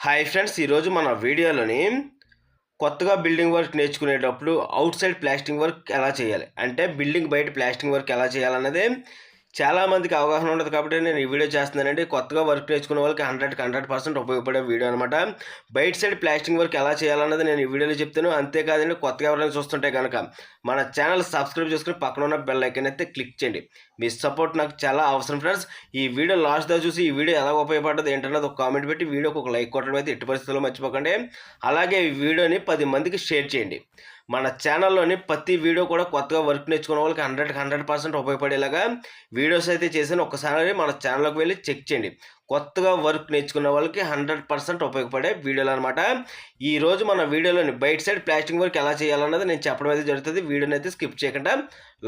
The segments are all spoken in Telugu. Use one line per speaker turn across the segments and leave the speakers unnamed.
హాయ్ ఫ్రెండ్స్ ఈరోజు మన వీడియోలోని కొత్తగా బిల్డింగ్ వర్క్ నేర్చుకునేటప్పుడు అవుట్ సైడ్ ప్లాస్టింగ్ వర్క్ ఎలా చేయాలి? అంటే బిల్డింగ్ బయట ప్లాస్టింగ్ వర్క్ ఎలా చేయాలన్నది చాలా మందికి అవగాహన ఉండదు కాబట్టి నేను ఈ వీడియో చేస్తున్నానండి. కొత్తగా వర్క్ నేర్చుకునే వాళ్ళకి హండ్రెడ్కి హండ్రెడ్ పర్సెంట్ ఉపయోగపడే వీడియో అనమాట బయట సైడ్ ప్లాస్టింగ్ వర్క్ ఎలా చేయాలన్నది నేను ఈ వీడియోలో చెప్తాను. అంతేకాదండి కొత్తగా ఎవరైనా చూస్తుంటే కనుక మన ఛానల్ సబ్స్క్రైబ్ చేసుకుని పక్కన ఉన్న బెల్ ఐకన్ అయితే క్లిక్ చేయండి. మీ సపోర్ట్ నాకు చాలా అవసరం ఫ్రెండ్స్. ఈ వీడియో లాస్ట్ దా చూసి ఈ వీడియో ఎలా ఉపయోగపడ్డది ఏంటన్నది ఒక కామెంట్ పెట్టి వీడియోకి ఒక లైక్ కొట్టడం అయితే ఎట్టి పరిస్థితుల్లో మర్చిపోకండి. అలాగే ఈ వీడియోని పది మందికి షేర్ చేయండి. మన ఛానల్లోని ప్రతి వీడియో కూడా కొత్తగా వర్క్ నేర్చుకునే వాళ్ళకి హండ్రెడ్కి హండ్రెడ్ పర్సెంట్ ఉపయోగపడేలాగా వీడియోస్ అయితే చేశాను ఒకసారి మన ఛానల్కి వెళ్ళి చెక్ చేయండి. కొత్తగా వర్క్ నేర్చుకున్న వాళ్ళకి హండ్రెడ్ పర్సెంట్ ఉపయోగపడే వీడియోలు అనమాట ఈరోజు మన వీడియోలోని బయట సైడ్ ప్లాస్టింగ్ వర్క్ ఎలా చేయాలన్నది నేను చెప్పడం అయితే జరుగుతుంది. వీడియోని అయితే స్కిప్ చేయకుండా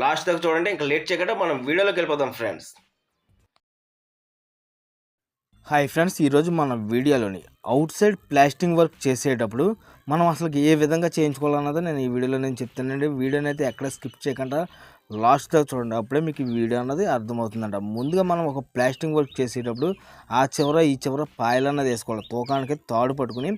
లాస్ట్ దాకా చూడండి. ఇంకా లేట్ చేయకుండా మనం వీడియోలోకి వెళ్ళిపోదాం ఫ్రెండ్స్
హాయ్ ఫ్రెండ్స్ ఈరోజు మన వీడియోలోని అవుట్ సైడ్ ప్లాస్టింగ్ వర్క్ చేసేటప్పుడు మనం అసలు ఏ విధంగా చేయించుకోవాలన్నది నేను ఈ వీడియోలో నేను చెప్తానండి. వీడియోని అయితే ఎక్కడ స్కిప్ చేయకుండా లాస్ట్ దాకా చూడండి. అప్పుడే మీకు ఈ వీడియో అన్నది అర్థమవుతుందంట. ముందుగా మనం ఒక ప్లాస్టింగ్ వర్క్ చేసేటప్పుడు ఆ చివర ఈ చివర పాయలు అన్నది వేసుకోవాలి. తోకానికి తాడు పట్టుకుని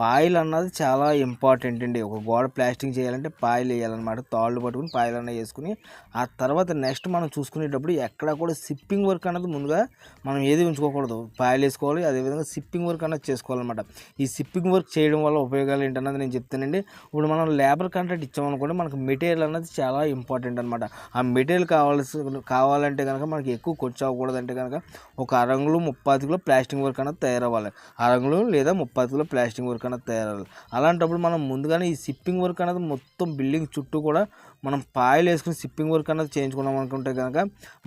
పాయలు అన్నది చాలా ఇంపార్టెంట్ అండి. ఒక గోడ ప్లాస్టింగ్ చేయాలంటే పాయలు వేయాలన్నమాట. తాళ్ళు పట్టుకుని పాయలు అన్న వేసుకుని ఆ తర్వాత నెక్స్ట్ మనం చూసుకునేటప్పుడు ఎక్కడ కూడా సిప్పింగ్ వర్క్ అన్నది ముందుగా మనం ఏది ఉంచుకోకూడదు. పాయలు వేసుకోవాలి అదేవిధంగా సిప్పింగ్ వర్క్ అన్నది చేసుకోవాలన్నమాట. ఈ సిప్పింగ్ వర్క్ చేయడం వల్ల ఉపయోగాలు ఏంటన్నది నేను చెప్తానండి. ఇప్పుడు మనం లేబర్ కాంట్రాక్ట్ ఇచ్చామనుకోండి మనకు మెటీరియల్ అన్నది చాలా ఇంపార్టెంట్ అనమాట ఆ మెటీరియల్ కావాల్సి కావాలంటే కనుక మనకి ఎక్కువ ఖర్చు అవ్వకూడదంటే కనుక ఒక అరంగులు ముప్పాతికిలో ప్లాస్టింగ్ వర్క్ అన్నది తయారవ్వాలి. అరంగులు లేదా ముప్పాతికిలో ప్లాస్టింగ్ వర్క్ అనేది తయారవ్వాలి. అలాంటప్పుడు మనం ముందుగానే ఈ సిప్పింగ్ వర్క్ అనేది మొత్తం బిల్డింగ్ చుట్టూ కూడా మనం పాయలు వేసుకుని సిప్పింగ్ వర్క్ అనేది చేయించుకున్నాం అనుకుంటే కనుక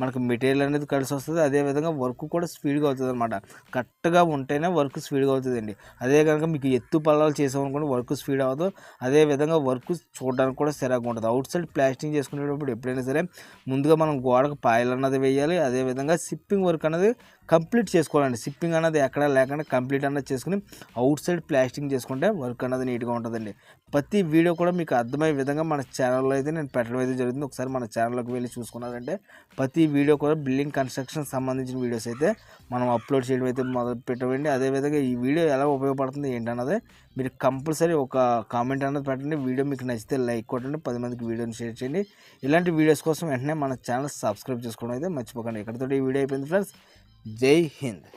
మనకు మెటీరియల్ అనేది కలిసి వస్తుంది. అదేవిధంగా వర్క్ కూడా స్పీడ్గా అవుతుంది అనమాట కరెక్ట్గా ఉంటేనే వర్క్ స్పీడ్గా అవుతుందండి. అదే కనుక మీకు ఎత్తు పల్లాలు చేసామనుకోండి వర్క్ స్పీడ్ అవ్వదు. అదేవిధంగా వర్క్ చూడడానికి కూడా సరిగా ఉంటుంది. అవుట్ సైడ్ ప్లాస్టింగ్ చేసుకునేటప్పుడు ఎప్పుడైనా సరే ముందుగా మనం గోడకు పాయలు అన్నది వేయాలి. అదేవిధంగా సిప్పింగ్ వర్క్ అనేది కంప్లీట్ చేసుకోవాలండి. సిప్పింగ్ అనేది ఎక్కడ లేకుండా కంప్లీట్ అన్నది చేసుకుని అవుట్ సైడ్ ప్లాస్టింగ్ చేసుకుంటే వర్క్ అనేది నీట్గా ఉంటుందండి. ప్రతి వీడియో కూడా మీకు అర్థమయ్యే విధంగా మన ఛానల్లో అయితే నేను పెట్టడం అయితే జరుగుతుంది. ఒకసారి మన ఛానల్లోకి వెళ్ళి చూసుకున్నారంటే ప్రతి వీడియో కూడా బిల్డింగ్ కన్స్ట్రక్షన్ సంబంధించిన వీడియోస్ అయితే మనం అప్లోడ్ చేయడం అయితే మొదలు పెట్టమండి అదేవిధంగా ఈ వీడియో ఎలా ఉపయోగపడుతుంది ఏంటన్నది మీరు కంపల్సరీ ఒక కామెంట్ అన్నది పెట్టండి. వీడియో మీకు నచ్చితే లైక్ కొట్టండి. పది మందికి వీడియోని షేర్ చేయండి. ఇలాంటి వీడియోస్ కోసం వెంటనే మన ఛానల్ సబ్స్క్రైబ్ చేసుకోవడం అయితే మర్చిపోకండి. ఇక్కడతో ఈ వీడియో అయిపోయింది ఫ్రెండ్స్. జై హింద్.